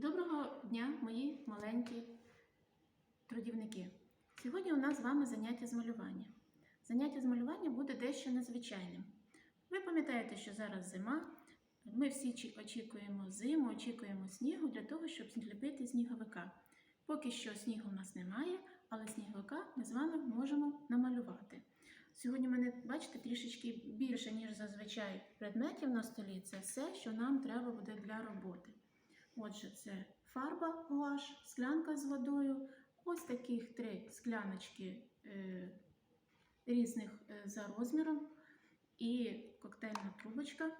Доброго дня, мої маленькі трудівники. Сьогодні у нас з вами заняття з малювання. Заняття з малювання буде дещо незвичайним. Ви пам'ятаєте, що зараз зима. Ми всі очікуємо зиму, очікуємо снігу для того, щоб зліпити сніговика. Поки що снігу в нас немає, але сніговика ми з вами можемо намалювати. Сьогодні в мене, бачите, трішечки більше, ніж зазвичай предметів на столі. Це все, що нам треба буде для роботи. Отже, це фарба гуаш, склянка з водою, ось таких три скляночки е, різних е, за розміром і коктейльна трубочка.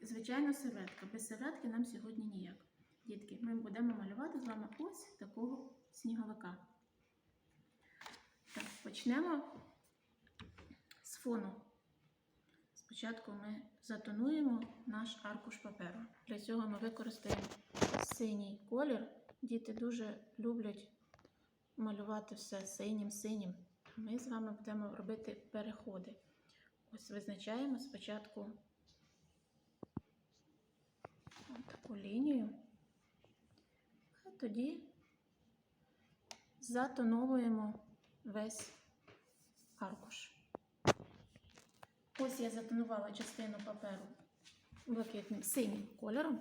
Звичайно, серветка. Без серветки нам сьогодні ніяк. Дітки, ми будемо малювати з вами ось такого сніговика. Так, почнемо з фону. Спочатку ми затонуємо наш аркуш паперу. Для цього ми використаємо синій колір. Діти дуже люблять малювати все синім-синім. Ми з вами будемо робити переходи. Ось визначаємо спочатку таку лінію, а тоді затоновуємо весь аркуш. Ось я затонувала частину паперу блакитним синім кольором,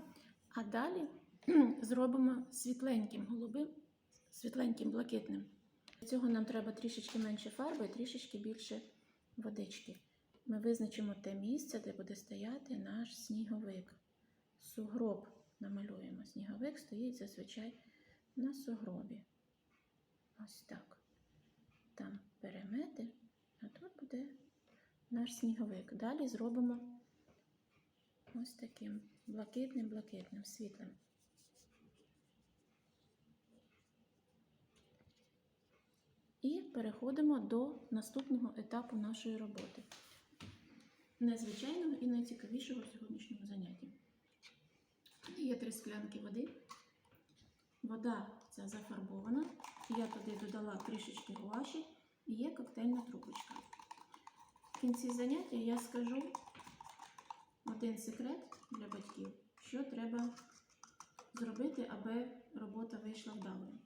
а далі зробимо світленьким голубим, світленьким блакитним. Для цього нам треба трішечки менше фарби і трішечки більше водички. Ми визначимо те місце, де буде стояти наш сніговик. Сугроб намалюємо. Сніговик стоїть зазвичай на сугробі. Ось так. Там перемети, а тут буде наш сніговик. Далі зробимо ось таким блакитним-блакитним світлим. І переходимо до наступного етапу нашої роботи. Незвичайного і найцікавішого в сьогоднішньому занятті. Є три склянки води. Вода ця зафарбована. Я туди додала трішечки гуаші і є коктейльна трубочка. В кінці заняття я скажу один секрет для батьків, що треба зробити, аби робота вийшла вдалою.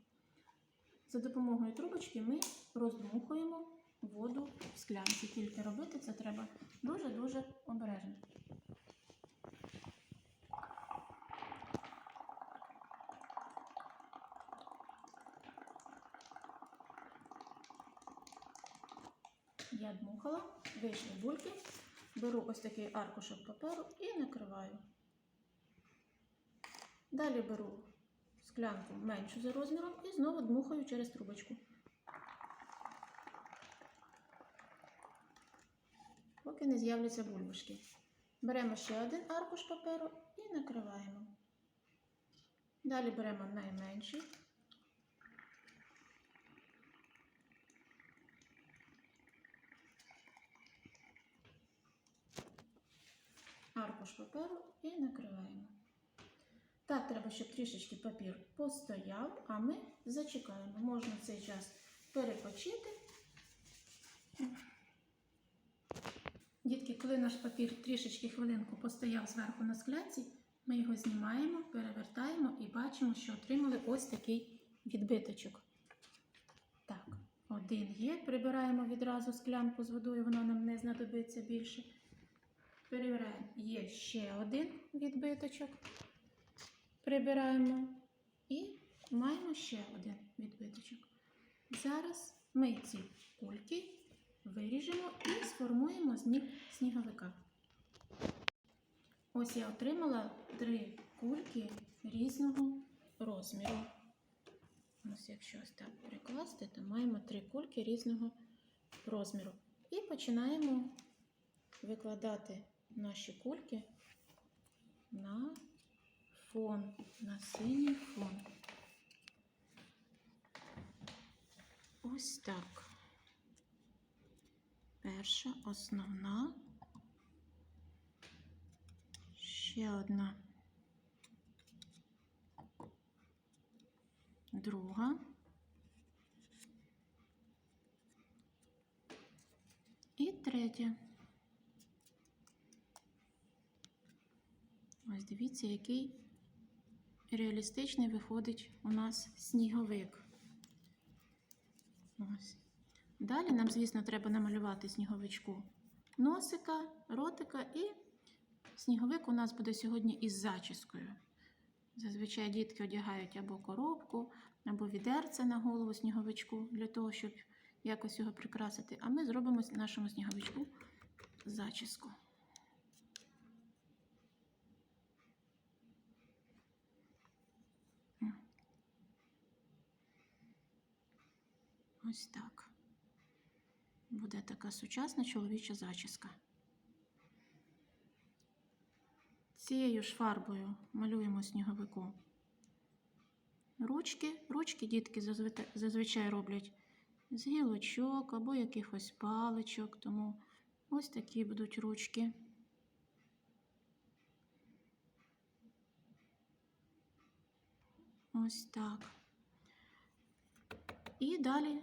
За допомогою трубочки ми роздмухуємо воду в склянці. Тільки робити це треба дуже-дуже обережно. Я дмухала, вийшли бульки, беру ось такий аркушок паперу і накриваю. Далі беру склянку меншу за розміром і знову дмухаю через трубочку. Поки не з'являться бульбашки. Беремо ще один аркуш паперу і накриваємо. Далі беремо найменший. Аркуш паперу і накриваємо. Так, треба, щоб трішечки папір постояв, а ми зачекаємо. Можна в цей час перепочити. Дітки, коли наш папір трішечки хвилинку постояв зверху на склянці, ми його знімаємо, перевертаємо і бачимо, що отримали ось такий відбиточок. Так, один є. Прибираємо відразу склянку з водою, вона нам не знадобиться більше. Перевіряємо, є ще один відбиточок. Прибираємо і маємо ще один відбиточок. Зараз ми ці кульки виріжемо і сформуємо сніговика. Ось я отримала три кульки різного розміру. Ось якщо ось так прикласти, то маємо три кульки різного розміру. І починаємо викладати наші кульки на фон, на синій фон. Ось так. Перша основна. Ще одна. Друга. І третя. Ось дивіться, який реалістичний виходить у нас сніговик. Ось. Далі нам, звісно, треба намалювати сніговичку носика, ротика і сніговик у нас буде сьогодні із зачіскою. Зазвичай дітки одягають або коробку, або відерце на голову сніговичку для того, щоб якось його прикрасити. А ми зробимо нашому сніговичку зачіску. Ось так. Буде така сучасна чоловіча зачіска. Цією ж фарбою малюємо сніговику ручки. Ручки дітки зазвичай- роблять з гілочок або якихось паличок, тому ось такі будуть ручки. Ось так. І далі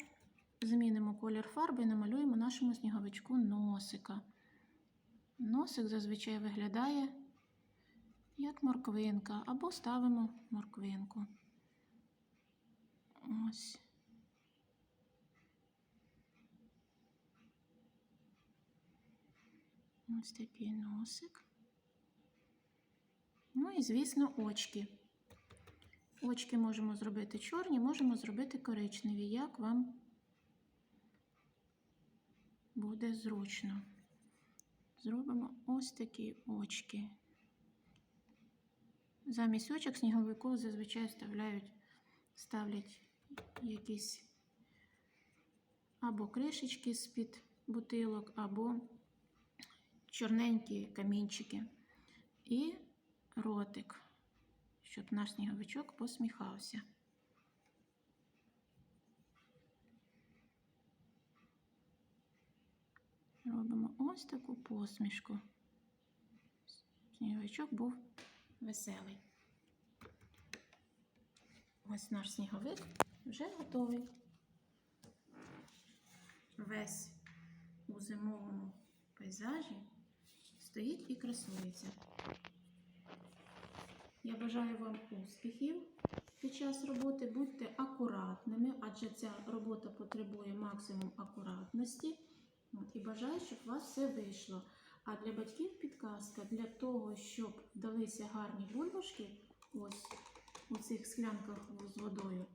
змінимо колір фарби і намалюємо нашому сніговичку носика. Носик зазвичай виглядає як морквинка, або ставимо морквинку. Ось. Ось такий носик. Ну і, звісно, очки. Очки можемо зробити чорні, можемо зробити коричневі, як вам буде зручно. Зробимо ось такі очки. Замість очок сніговику зазвичай вставляють, ставлять якісь або кришечки з-під бутилок, або чорненькі камінчики. І ротик, щоб наш сніговичок посміхався. Робимо ось таку посмішку. Сніговичок був веселий. Ось наш сніговик вже готовий. Весь у зимовому пейзажі стоїть і красується. Я бажаю вам успіхів під час роботи. Будьте акуратними, адже ця робота потребує максимум акуратності. От, і бажаю, щоб у вас все вийшло. А для батьків підказка для того, щоб вдалися гарні бульбашки, ось у цих склянках з водою,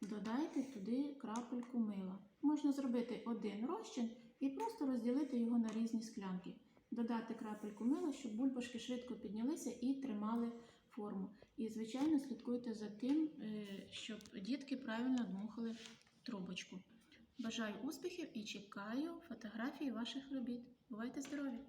додайте туди крапельку мила. Можна зробити один розчин і просто розділити його на різні склянки. Додати крапельку мила, щоб бульбашки швидко піднялися і тримали форму. І, звичайно, слідкуйте за тим, е, щоб дітки правильно дмухали трубочку. Бажаю успіхів і чекаю фотографії ваших робіт. Бувайте здорові!